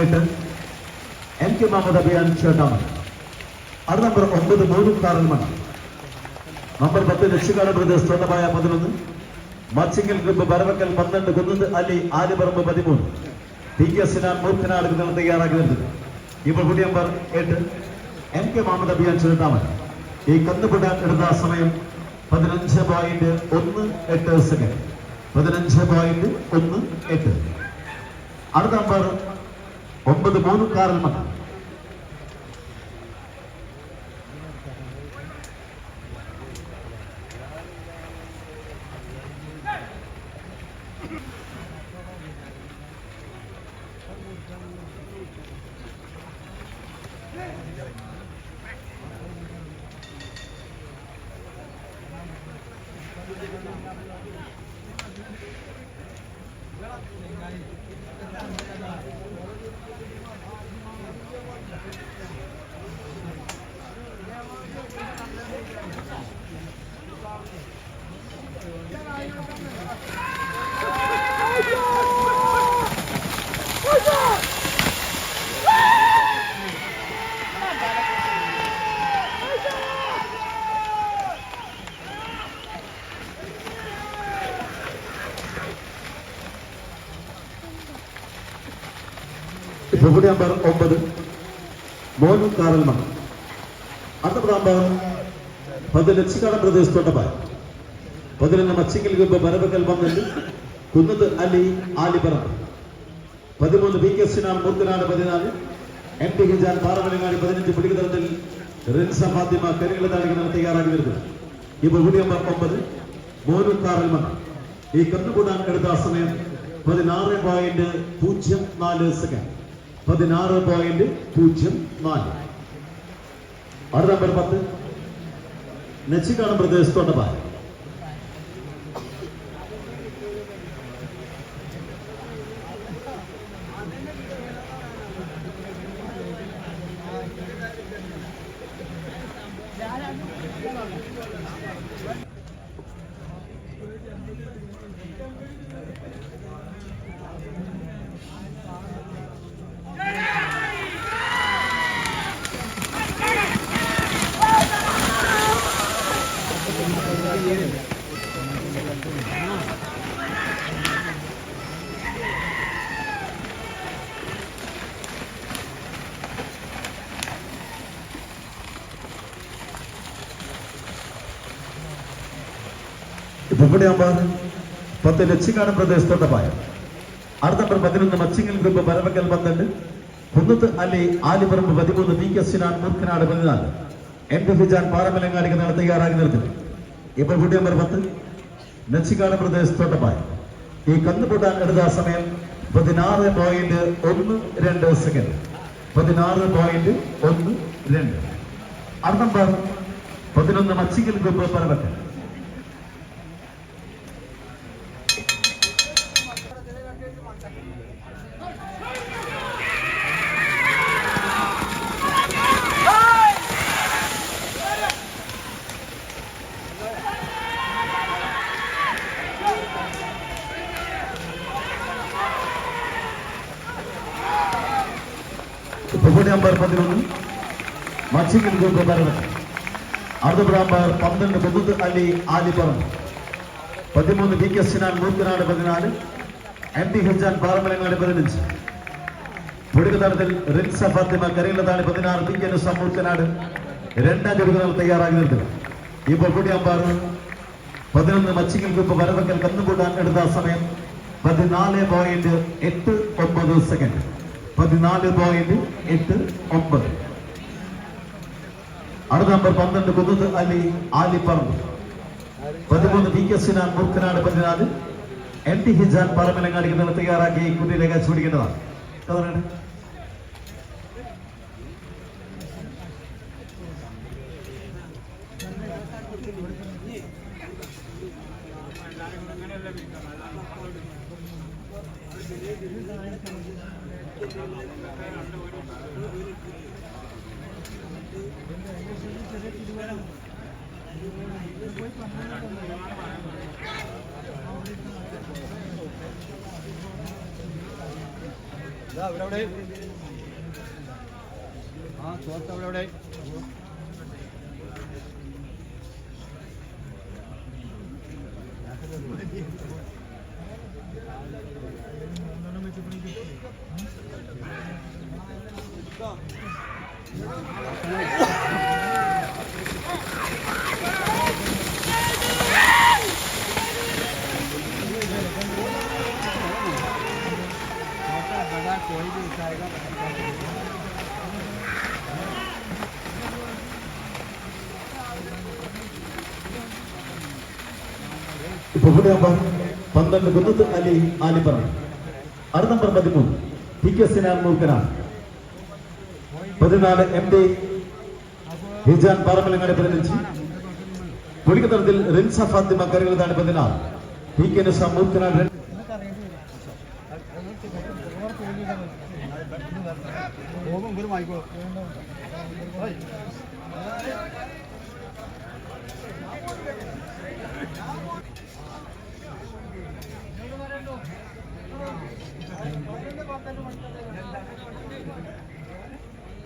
കൂടി number M K Muhammad Abiyan ചേട്ടാമൻ അത് number ഒമ്പത് മൂന്നും കാറൽമൺ നമ്പർ പത്ത് ലക്ഷ്യകാല പ്രദേശ് സ്വന്തമായ പതിനൊന്ന്. മച്ചിങ്ങൽ ഗ്രൂപ്പ് ബരവക്കൽ പന്ത്രണ്ട് കുന്നത് അലി ആലിപറമ്പ് പതിമൂന്ന്. ടി കെ സിനാൻ മൂർഖനാട് നിങ്ങൾ തയ്യാറാക്കി വരുന്നത് ഇപ്പോൾ കൂടി നമ്പർ എട്ട്. എം കെ മുഹമ്മദ് അബിയാൻ ചേട്ടാമൻ ഈ കന്നുപിടാൻ എടുത്ത സമയം പതിനഞ്ച് പോയിന്റ് ഒന്ന് എട്ട് സെക്കൻഡ് പതിനഞ്ച് പോയിന്റ് ഒന്ന് എട്ട്. അടുത്ത നമ്പർ ഒമ്പത് മൂന്ന് കൂടി നമ്പർ ഒമ്പത്. മോനു കാരൽമ അടുത്ത നമ്പർ പത് ലക്ഷ്യക്കാടൻ പ്രദേശ് തൊട്ടപ്പായ പതിനൊന്ന് മച്ചിങ്കിൽ ഗ്രൂപ്പ് മരബക്കൽ പന്ത്രണ്ട് കുന്നത് അലി ആലിപ്പറമ്പ് പതിമൂന്ന് വി കെ സിനാൻ മൂർത്തിനാട് പതിനാല്. എം ടി ഹിജാൻ പാറമലങ്ങാടി പതിനഞ്ച് പിടികതരത്തിൽ റിൻസ ഫാത്തിമ കരികള താളികൾ തയ്യാറാക്കി വരുന്നത്. കൂടി നമ്പർ ഒമ്പത്. മോനു കാറൽ മൺ ഈ കന്നുകൂടാൻ എടുത്ത സമയം പതിനാറ് പോയിന്റ് പൂജ്യം നാല് സെക്കൻഡ് പതിനാറ് പോയിന്റ് പൂജ്യം നാല്. അടുത്ത നമ്പർ പത്ത്. നെച്ചിക്കാണ് പ്രദേശത്തോട്ട് പായ ഇപ്പൊ ഇവിടെ ആകുമ്പോൾ പത്ത് ലക്ഷ്യക്കാരൻ പ്രദേശത്തോട്ട് പായ. അടുത്ത നമ്പർ പതിനൊന്ന് മച്ചിങ്ങൽ ഗ്രൂപ്പ് പരമക്കൽ പന്ത്രണ്ട്. കുന്നത്ത് അലി ആലിപറമ്പ് പതിമൂന്ന് പി കെ സിനാൻ മൂർഖനാട് പതിനാല്. എം പി ഫിജാൻ പാറമലങ്ങാടിക്ക് നാളെ തയ്യാറാക്കി നിർത്തി. ഇപ്പൊ കൂടി നമ്പർ പത്ത് നെച്ചിക്കാട് പ്രദേശത്തോട്ട് പായ. ഈ കന്നുപൂട്ടാൻ എടുത്ത സമയം പതിനാറ് പോയിന്റ് ഒന്ന് രണ്ട് സെക്കൻഡ് പതിനാറ് പോയിന്റ് ഒന്ന് രണ്ട്. അടുത്ത നമ്പർ പതിനൊന്ന് മച്ചിങ്ങൽ ഗ്രൂപ്പ് പരമക്കൽ നമ്പർ പതിനൊന്ന് മച്ചിങ്ങൽ ഗ്രൂപ്പ് ഭരണം അറുപത് നമ്പർ പന്ത്രണ്ട് കുതുത്ത് അലി ആലിപ്പറമ്പ് പതിമൂന്ന് വി കെ സിനാൻ നൂറ്റിനാട് പതിനാല് എം ടി ഹുജാൻ പാറമലങ്ങാട് പതിനഞ്ച്. പൊടുകുതലത്തിൽ റിൻസ ഫാത്തിമ കരിയിലതാണ് പതിനാറ് പി കെ നുസ രണ്ടാം ജോലികൾ തയ്യാറാക്കി നിർത്തുക ഇപ്പോൾ നമ്പർ പതിനൊന്ന് മച്ചിങ്ങൽ ഗ്രൂപ്പ് വരവക്കൽ കന്നുകൂട്ടാൻ എടുത്ത സമയം പതിനാല് പോയിന്റ് എട്ട് ഒമ്പത് സെക്കൻഡ്. പതിനാല് പോയിന്റ് എട്ട് ഒമ്പത്. അടുത്ത നമ്പർ പന്ത്രണ്ട് കുന്നത് അലി ആലിപ്പറമ്പ്. പതിമൂന്ന് ടി കെ സിനാൻ മൂർക്കനാട് പതിനാല്. എം ടി ഹിജാൻ പറമ്പലങ്ങാടി എന്നിവർ തയ്യാറാക്കി കുട്ടിയിലേക്ക് ചൂടിക്കേണ്ടതാണ് പിടിക്കേണ്ടതാണ് Thank അവിടെ അവിടെ ആ ചോർത്ത് അവിടെ അവിടെ बड़ा कोई भी Pemuda Abang Ali Ali Tiga പതിനാല് എം ഡി ഹിജാൻ പാറമലങ്ങാട് പതിനഞ്ച് പുലിക്കത്തരത്തിൽ റിൻസ ഫാത്തിമ കരുകളതാണ് പതിനാറ്. പി കെ സമൂഹത്തിനാണ് രണ്ട്. പോകും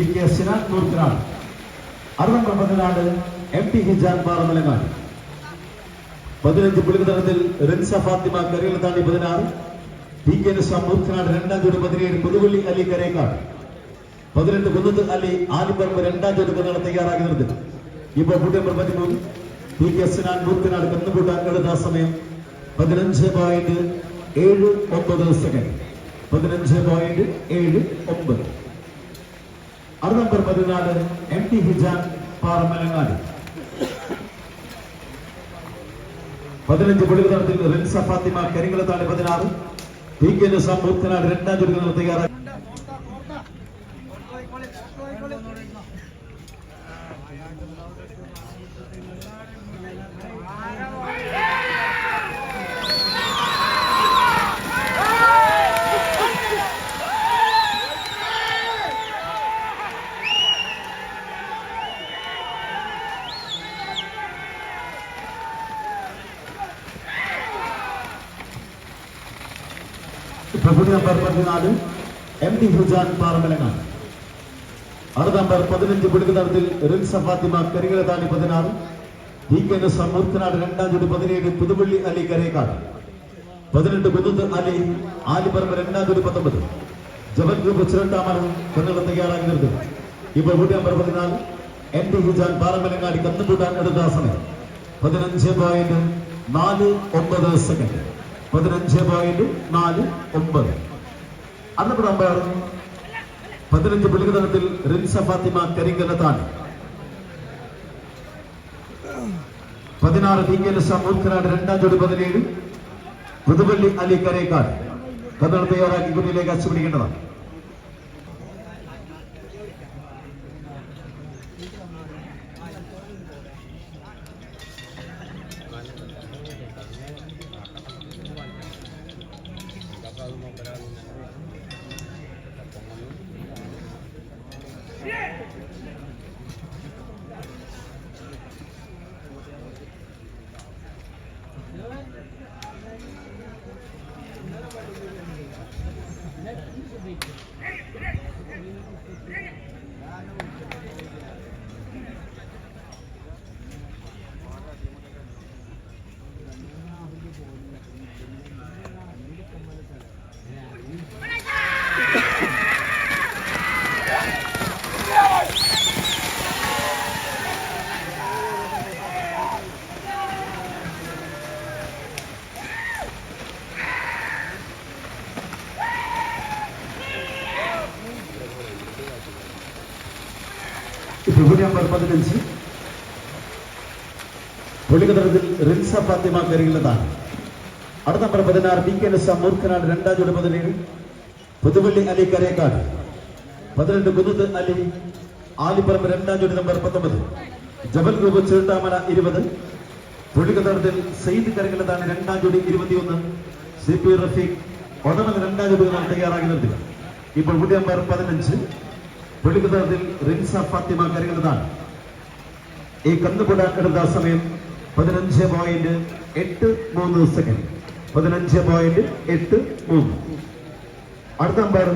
പി കെ സിനാൻ മൂർക്കനാട് അറുപത് പതിനാല് എം ടി ഹിജാൻ പാറമലങ്ങാട് പതിനഞ്ച് പുലിതലത്തിൽ റിൻസ ഫാത്തിമ കറിയലത്താണ്ടി പതിനാറ്. പി കെ നിസ മൂർഖനാട് രണ്ടാം ജോഡി പതിനേഴ് പുതുവള്ളി അലി കരേക്കാട്. പതിനെട്ട് കുന്നത്ത് അലി ആലിപ്പറമ്പ് രണ്ടാം ജോഡി പതിനാറ് തയ്യാറാക്കി നിർത്തി ഇപ്പോൾ കൂട്ടം പതിമൂന്ന് പി കെ സിനാൻ മൂർഖനാട് കന്നുകൂട്ടാൻ എടുത്ത സമയം പതിനഞ്ച് പോയിന്റ് ഏഴ് ഒമ്പത് സെക്കൻഡ് പതിനഞ്ച് പോയിന്റ് ഏഴ് ഒമ്പത്. അടുത്ത നമ്പർ പതിനാല് എം ടി ഹിജാൻ പാറമലങ്ങാടി. പതിനഞ്ച് പൊടികളത്തിൽ റിൻസ ഫാത്തിമ കരിങ്കുളത്താണ് പതിനാറ്. പി കെ നിസാം രണ്ടാം ചുരുക്കം തയ്യാറാക്കി ഫെബ്രുവരി നമ്പർ പതിനാല് എം ടി ഹുജാൻ പാറമലങ്ങാട്. അടുത്ത നമ്പർ പതിനഞ്ച് പിടുക്കുതലത്തിൽ റിൻസ ഫാത്തിമ കരികളതാണി പതിനാറ് ഡി കെ എസ് മൂർത്തനാട് രണ്ടാം ജോഡി പതിനേഴ് പുതുപള്ളി അലി കരേക്കാട്. പതിനെട്ട് കുന്നത്ത് അലി ആലിപ്പറമ്പ് രണ്ടാം ജോഡി പത്തൊമ്പത്. ജബൽ ഗ്രൂപ്പ് ചിരട്ടാമരം കൊല്ലം തയ്യാറാക്കി നിർത്തും. ഇപ്പോൾ വീട് നമ്പർ പതിനാല് എൻ ടി ഹുജാൻ പാറമലങ്ങാടി കന്നുകൂട്ടാൻ എടുത്ത സമയം. പതിനഞ്ച് പോയിന്റ് നാല് ഒമ്പത് സെക്കൻഡ് പതിനഞ്ച് പോയിന്റ് നാല് ഒമ്പത്. അന്നപ്പോൾ നമ്പർ പതിനഞ്ച് പുലികതലത്തിൽ റിൻസ ഫാത്തിമ കരിങ്കലത്താണ് പതിനാറ് ടി കെ രണ്ടാം ജോഡി പതിനേഴ്. പുതുവള്ളി അലി കരേക്കാട്. പതിനെട്ട് തയ്യാറാക്കി കുട്ടിയിലേക്ക് അച്ചുപിടിക്കേണ്ടതാണ് പതിനഞ്ച് പുള്ളിക്കതടത്തിൽ റിൻസ ഫാത്തിമ കരുകുന്നതാണ് അടുത്ത നമ്പർ പതിനാറ് ബി കെ എസ് മൂർഖനാട് രണ്ടാം ജോഡി പതിനേഴ്. പുതുവള്ളി അലി കരേക്കാട്. പതിനെട്ട് കുതുത്ത് അലി ആലിപ്പറമ്പ് രണ്ടാം ജോഡി നമ്പർ പത്തൊമ്പത്. ജബൽ ഗ്രൂപ്പ് ചെറുത്താമല ഇരുപത്. പുള്ളിക്കതടത്തിൽ സെയ്ദ് കരകുന്നതാണ് രണ്ടാം ജോഡി ഇരുപത്തിയൊന്ന്. സി പി റഫീഖ് ഒടമൽ രണ്ടാം ജോഡി തയ്യാറാക്കി നിർത്തുക. ഇപ്പോൾ കൂടി നമ്പർ പതിനഞ്ച്. വെളിക്കുതത്തിൽ റിൻസ ഫാത്തിമ കരയുന്നതാണ് ഈ കന്നുപുട എടുത്ത സമയം പതിനഞ്ച് പോയിന്റ് എട്ട് മൂന്ന് സെക്കൻഡ് പതിനഞ്ച് പോയിന്റ് എട്ട് മൂന്ന്. അടുത്ത നമ്പർ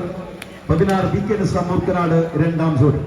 പതിനാറ് വി കെ മൂർക്കനാട് രണ്ടാം ജോഡി.